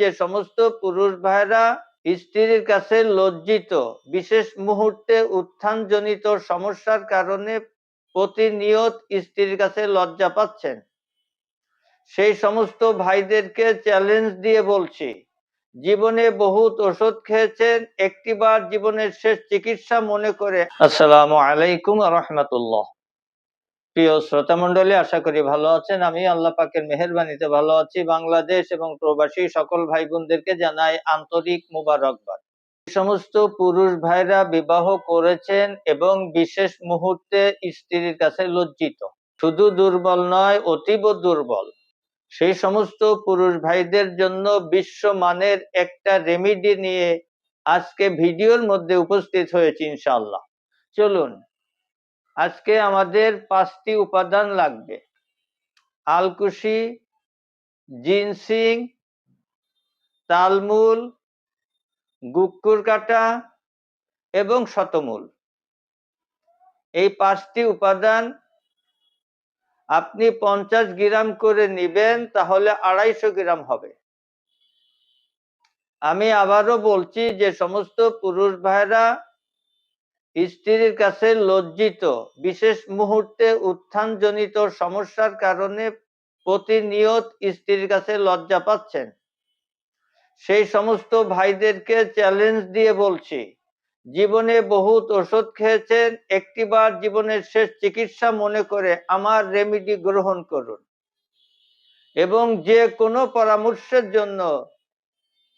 যে সমস্ত পুরুষ ভাইরা স্ত্রীর কাছে লজ্জিত, বিশেষ মুহূর্তে উত্থানজনিত সমস্যার কারণে প্রতিনিয়ত স্ত্রীর কাছে লজ্জা পাচ্ছেন। সেই সমস্ত ভাইদেরকে চ্যালেঞ্জ দিয়ে বলছি, জীবনে বহুত ওষুধ খেয়েছেন, একটিবার জীবনের শেষ চিকিৎসা মনে করে। আসসালামু আলাইকুম রহমতুল্লাহ। প্রিয় শ্রোতা মন্ডলী আশা করি ভালো আছেন। আমি আল্লাহ পাকের মেহরবানিতে ভালো আছি। বাংলাদেশ এবং প্রবাসী সকল ভাই বোনদেরকে জানাই আন্তরিক মুবারকবাদ। সমস্ত পুরুষ ভাইরা বিবাহ করেছেন এবং বিশেষ মুহূর্তে স্ত্রীর কাছে লজ্জিত। শুধু দুর্বল নয়, অতীব দুর্বল। সেই সমস্ত পুরুষ ভাইদের জন্য বিশ্বমানের একটা রেমিডি নিয়ে আজকে ভিডিওর মধ্যে উপস্থিত হয়েছি ইনশাআল্লাহ। চলুন আজকে আমাদের পাঁচটি উপাদান লাগবে। আলকুশি, জিনসিং, তালমূল, গুক্কুর কাটা এবং শতমূল। এই পাঁচটি উপাদান আপনি পঞ্চাশ গ্রাম করে নিবেন, তাহলে আড়াইশো গ্রাম হবে। আমি আবারও বলছি যে সমস্ত পুরুষ ভাইরা স্ত্রীর কাছে লজ্জিত। বিশেষ মুহূর্তে উত্থানজনিত সমস্যার কারণে প্রতিনিয়ত স্ত্রীর কাছে লজ্জা পাচ্ছেন। সেই সমস্ত ভাইদেরকে চ্যালেঞ্জ দিয়ে বলছি, জীবনে বহুত ওষুধ খেয়েছেন, একটিবার জীবনের শেষ চিকিৎসা মনে করে আমার রেমিডি গ্রহণ করুন। এবং যে কোনো পরামর্শের জন্য,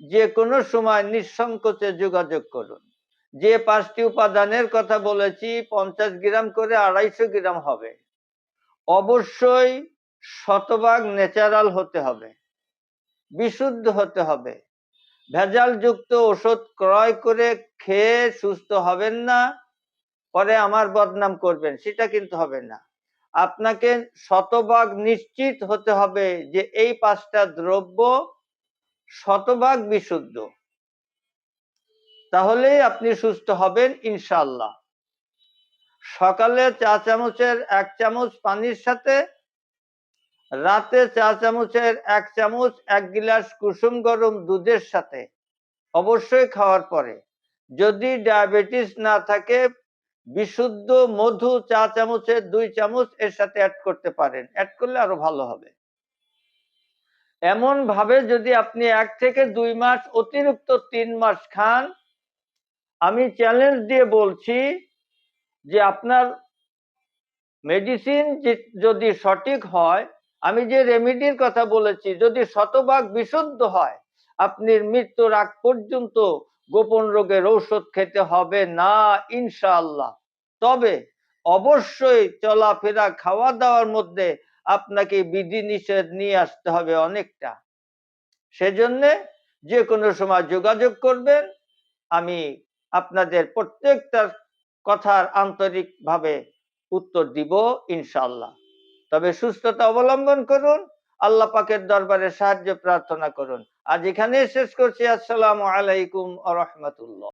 যে কোনো সময় নিঃসংকোচে যোগাযোগ করুন। যে পাঁচটি উপাদানের কথা বলেছি, পঞ্চাশ গ্রাম করে আড়াইশো গ্রাম হবে। অবশ্যই শতভাগ ন্যাচারাল হতে হবে, বিশুদ্ধ হতে হবে। ভেজাল যুক্ত ওষুধ ক্রয় করে খেয়ে সুস্থ হবেন না, পরে আমার বদনাম করবেন, সেটা কিন্তু হবে না। আপনাকে শতভাগ নিশ্চিত হতে হবে যে এই পাঁচটা দ্রব্য শতভাগ বিশুদ্ধ। তাহলেই আপনি সুস্থ হবেন ইনশাল্লাহ সকালে চা চামচের এক চামচ পানির সাথে, রাতে চা চামচের এক চামচ এক গিলাস কুসুম গরম দুধের সাথে অবশ্যই খাওয়ার পরে। যদি ডায়াবেটিস না থাকে, বিশুদ্ধ মধু চা চামচের দুই চামচ এর সাথে অ্যাড করতে পারেন। অ্যাড করলে আরও ভালো হবে। এমন ভাবে যদি আপনি এক থেকে দুই মাস অতিরিক্ত তিন মাস খান আমি চ্যালেঞ্জ দিয়ে বলছি যে আপনার মেডিসিন যদি সঠিক হয়, আমি যে রেমিডির কথা বলেছি, যদি শতভাগ বিশুদ্ধ হয়, আপনি মৃত্যুর আগ পর্যন্ত গোপন রোগের ঔষধ খেতে হবে না, ইনশাআল্লাহ। তবে অবশ্যই চলাফেরা খাওয়া দাওয়ার মধ্যে আপনাকে বিধি নিষেধ নিয়ে আসতে হবে অনেকটা। সেজন্যে যে কোনো সময় যোগাযোগ করবেন, আমি আপনাদের প্রত্যেকটা কথার আন্তরিকভাবে উত্তর দিব ইনশাল্লাহ তবে সুস্থতা অবলম্বন করুন, আল্লাহ পাকের দরবারে সাহায্য প্রার্থনা করুন। আজ এখানে শেষ করছি। আসসালামু আলাইকুম আ রহমতুল্লাহ।